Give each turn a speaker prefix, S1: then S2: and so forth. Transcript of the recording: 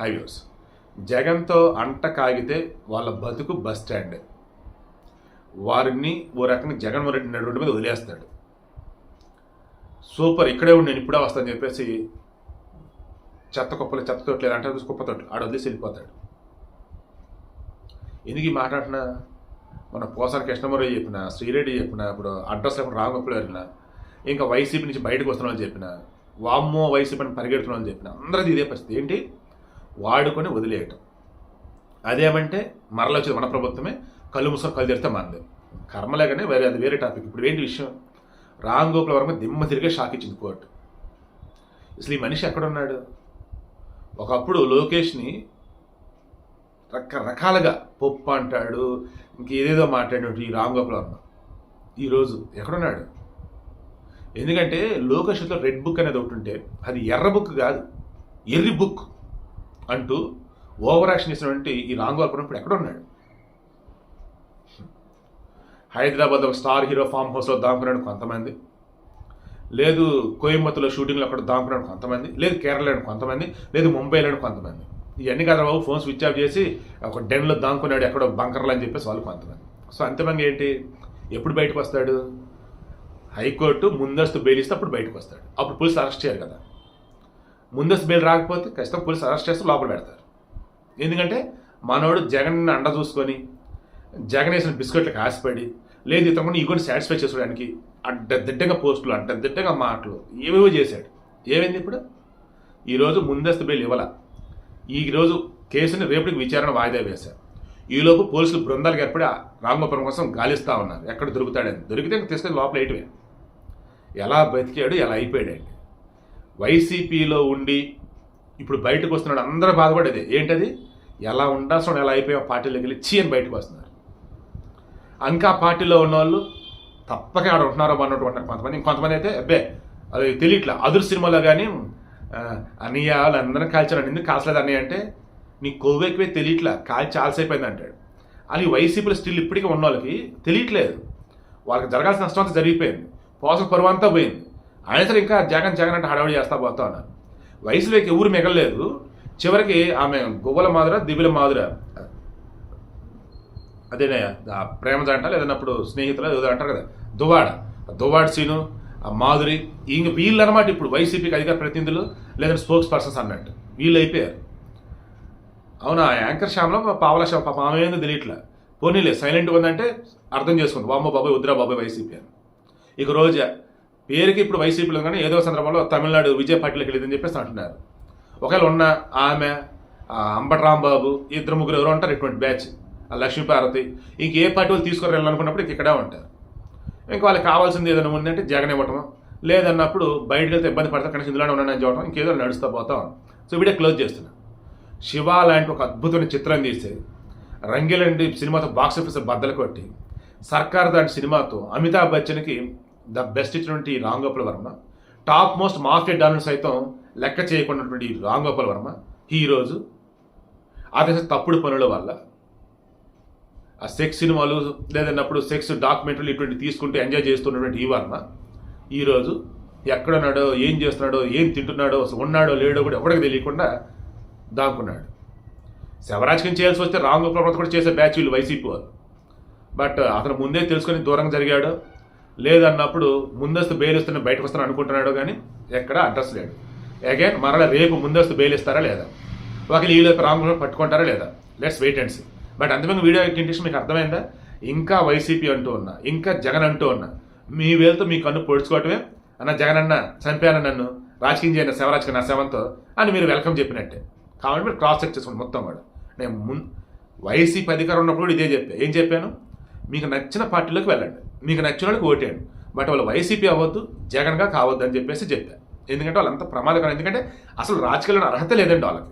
S1: Highways జగన్తో అంట కాగితే వాళ్ళ బతుకు బస్ స్టాండ్. వారిని ఓ రకంగా జగన్మోహన్ రెడ్డి రోడ్డు మీద వదిలేస్తాడు. సూపర్ ఇక్కడే ఉండి నేను ఇప్పుడే వస్తానని చెప్పేసి చెత్త కుప్పలు చెత్త తొట్లు అంటే కుప్ప తొట్లు ఆడ వదిలేసి వెళ్ళిపోతాడు. ఎందుకు మాట్లాడిన మాట్లాడినా మన పోసాల కృష్ణమూరి చెప్పిన శ్రీరెడ్డి చెప్పిన ఇప్పుడు అడ్రస్ లేకుండా రామగొప్పలు వెళ్ళిన ఇంకా వైసీపీ నుంచి బయటకు వస్తున్నామని చెప్పిన వామ్మో వైసీపీ అని పరిగెడుతున్న చెప్పిన అందరిది ఇదే పరిస్థితి. ఏంటి? వాడుకొని వదిలేయటం. అదేమంటే మరలా వచ్చేది మన ప్రభుత్వమే కళ్ళు మూసుకొని కళ్ళు తెరితే మంది. కర్మలేగానే వేరే అది వేరే టాపిక్. ఇప్పుడు ఏంటి విషయం? రామ్ గోపుల వర్మ దిమ్మ తిరిగే షాక్ ఇచ్చింది కోర్టు. అసలు ఈ మనిషి ఎక్కడున్నాడు? ఒకప్పుడు లోకేష్ని రకరకాలుగా పప్పు అంటాడు ఇంకేదేదో మాట్లాడినట్టు ఈ రామ్ గోపాల్ వర్మ. ఈరోజు ఎక్కడున్నాడు? ఎందుకంటే లోకేష్లో రెడ్ బుక్ అనేది ఒకటి ఉంటే అది ఎర్ర బుక్ కాదు ఎర్రి బుక్. అంటూ ఓవర్ యాక్షన్ చేసినటువంటి ఈ రామ్ ఇప్పుడు ఎక్కడ ఉన్నాడు. హైదరాబాద్ ఒక స్టార్ హీరో ఫామ్ హౌస్లో దాముకున్నాడు కొంతమంది. లేదు కోయంబత్తూర్లో షూటింగ్లో అక్కడ దాంకున్నాడు కొంతమంది. లేదు కేరళలో కొంతమంది. లేదు ముంబైలో కొంతమంది. ఇవన్నీ కదా బాబు ఫోన్ స్విచ్ ఆఫ్ చేసి ఒక డెన్లో దాంకున్నాడు ఎక్కడో బంకర్లు అని చెప్పేసి వాళ్ళు కొంతమంది. సో అంతమంది ఏంటి? ఎప్పుడు బయటకు వస్తాడు? హైకోర్టు ముందస్తు బెయిల్ ఇస్తే అప్పుడు బయటకు వస్తాడు. అప్పుడు పోలీసులు అరెస్ట్ చేయరు కదా. ముందస్తు బెయిల్ రాకపోతే ఖచ్చితంగా పోలీసు అరెస్ట్ చేస్తే లోపల పెడతారు. ఎందుకంటే మనోడు జగన్ అండ చూసుకొని జగన్ వేసిన బిస్కెట్లకు ఆశపడి లేదు ఇతను ఇగోని సాటిస్ఫై చేసుకోవడానికి అడ్డదిడ్డంగా పోస్టులు అడ్డదిడ్డంగా మాటలు ఏవేవో చేశాడు. ఏమైంది ఇప్పుడు? ఈరోజు ముందస్తు బెయిల్ ఇవ్వాల. ఈరోజు కేసుని రేపటికి విచారణ వాయిదా వేశారు. ఈలోపు పోలీసులు బృందాలకు ఏర్పడి ఆ రామగోపురం కోసం గాలిస్తూ ఉన్నారు. ఎక్కడ దొరుకుతాడని. దొరికితే తీసుకొని లోపల వేయటమే. ఎలా బతికాడు ఎలా అయిపోయాడండి వైసీపీలో ఉండి ఇప్పుడు బయటకు వస్తున్నాడు అందరూ బాధపడేది. ఏంటది? ఎలా ఉండాల్సిన ఎలా అయిపోయా? పార్టీలోకి వెళ్ళి చీ అని బయటకు వస్తున్నారు. ఇంకా పార్టీలో ఉన్నవాళ్ళు తప్పక ఆడ ఉంటున్నారో అన్నట్టు ఉంటారు కొంతమంది. ఇంకొంతమంది అయితే అబ్బే అది తెలియట్లా. అదురు సినిమాలో కానీ అన్నయ్య వాళ్ళందరం కాల్చాలని ఎందుకు కాల్చలేదు అన్నయ్య అంటే నీ కొవ్వెక్కువే తెలియట్లా కాల్చి చాలాసేపోయింది అంటాడు. అని వైసీపీలో స్టిల్ ఇప్పటికీ ఉన్న వాళ్ళకి తెలియట్లేదు. వాళ్ళకి జరగాల్సిన నష్టం అంతా జరిగిపోయింది. పోసల పరువు అంతా పోయింది. ఆయన సరే ఇంకా జగన్ జగన్ అంటే హడావిడి చేస్తా పోతా ఉన్నారు వయసులోకి ఎవరు మిగలలేదు. చివరికి ఆమె గువ్వల మాదిర దిబిల మాదిర. అదేనే ఆ ప్రేమ జంట లేదన్నప్పుడు స్నేహితులు ఏదో అంటారు కదా దువాడ ఆ దువాడ సీను ఆ మాధురి ఇంక వీళ్ళు అనమాట ఇప్పుడు వైసీపీకి అధికార ప్రతినిధులు లేదంటే స్పోక్స్ పర్సన్స్ అన్నట్టు. వీళ్ళు అయిపోయారు. అవునా ఆ యాంకర్ శ్యామలో పావల శ్యామ్ పాప ఆమె ఏందో తెలియట్లే. పోనీలే సైలెంట్గా ఉందంటే అర్థం చేసుకుంది వామ్మ బాబాయ్ ఉద్రా బాబాయ్ వైసీపీ అని. ఇక రోజా పేరుకి ఇప్పుడు వైసీపీలో కానీ ఏదో సందర్భంలో తమిళనాడు విజయ పార్టీలోకి వెళ్ళిందని చెప్పేసి అంటున్నారు. ఒకవేళ ఉన్న ఆమె ఆ రాంబాబు ఇద్దరు ముగ్గురు ఎవరు ఉంటారు ఇటువంటి బ్యాచ్ ఆ లక్ష్మీపార్వతి ఇంక ఏ పార్టీ వాళ్ళు తీసుకొని వెళ్ళాలనుకున్నప్పుడు ఇక్కడే ఉంటారు. ఇంకా వాళ్ళకి కావాల్సింది ఏదైనా ఉందంటే జగన్ ఇవ్వటం లేదన్నప్పుడు బయటకు వెళ్తే ఇబ్బంది పడతా కనీసం ఇందులోనే ఉన్నానని చెప్పడం ఇంకేదో నడుస్తూ పోతాం సో వీడియో క్లోజ్ చేస్తున్నా. శివ లాంటి ఒక అద్భుతమైన చిత్రం తీసి రంగిలంటి సినిమాతో బాక్స్ ఆఫీస్ బద్దలు కొట్టి సర్కార్ దాని సినిమాతో అమితాబ్ బచ్చన్కి ద బెస్ట్ ఇచ్చినటువంటి Ramgopal Varma. Top most mafia don సైతం లెక్క చేయకున్నటువంటి రాంగోపాల్ వర్మ. హీరోజు అదే తప్పుడు పనుల వల్ల. ఆ సెక్స్ సినిమాలు లేదన్నప్పుడు సెక్స్ డాక్యుమెంటరీలు ఇటువంటి తీసుకుంటూ ఎంజాయ్ చేస్తున్నటువంటి ఈ వర్మ. ఈరోజు ఎక్కడున్నాడో ఏం చేస్తున్నాడో ఏం తింటున్నాడో ఉన్నాడో లేడో కూడా ఎవరికి తెలియకుండా దాక్కున్నాడు. శవరాజకం చేయాల్సి వస్తే రామ్ వర్మ కూడా చేసే బ్యాచ్ వీళ్ళు వైసీపీ వాళ్ళు. బట్ అతను ముందే తెలుసుకొని దూరంగా జరిగాడు. లేదన్నప్పుడు ముందస్తు బెయిల్ ఇస్తున్న బయటకు వస్తాను అనుకుంటున్నాడు కానీ ఎక్కడ అడ్రస్ లేడు అగైన్ మరల రేపు ముందస్తు బెయిల్ ఇస్తారా లేదా? ఒకరి ఈ లోపు రామ్ పట్టుకుంటారా లేదా? Let's wait and see but అంతమంది వీడియో ఇంట్రెస్ట్ మీకు అర్థమైందా? ఇంకా వైసీపీ అంటూ ఉన్నా ఇంకా జగన్ అంటూ ఉన్నా మీ వేలతో మీ కన్ను పొడుచుకోవటమే? అన్న జగన్ అన్న చంపాను నన్ను రాజకీయం చేయన శివరాజకీయ నా శవంతో అని మీరు వెల్కమ్ చెప్పినట్టే. కాబట్టి మీరు క్రాస్ చెక్ చేసుకోండి మొత్తం కూడా. నేను ముందు వైసీపీ అధికారం ఉన్నప్పుడు కూడా ఇదే చెప్పాను ఏం చెప్పాను? మీకు నచ్చిన పార్టీలోకి వెళ్ళండి. మీకు నచ్చిన వాళ్ళకి ఓటేయండి. బట్ వాళ్ళు వైసీపీ అవ్వద్దు జగన్గా కావద్దు అని చెప్పేసి చెప్పారు ఎందుకంటే వాళ్ళంతా ప్రమాదకరం. ఎందుకంటే అసలు రాజకీయాలను అర్హత లేదండి వాళ్ళకి.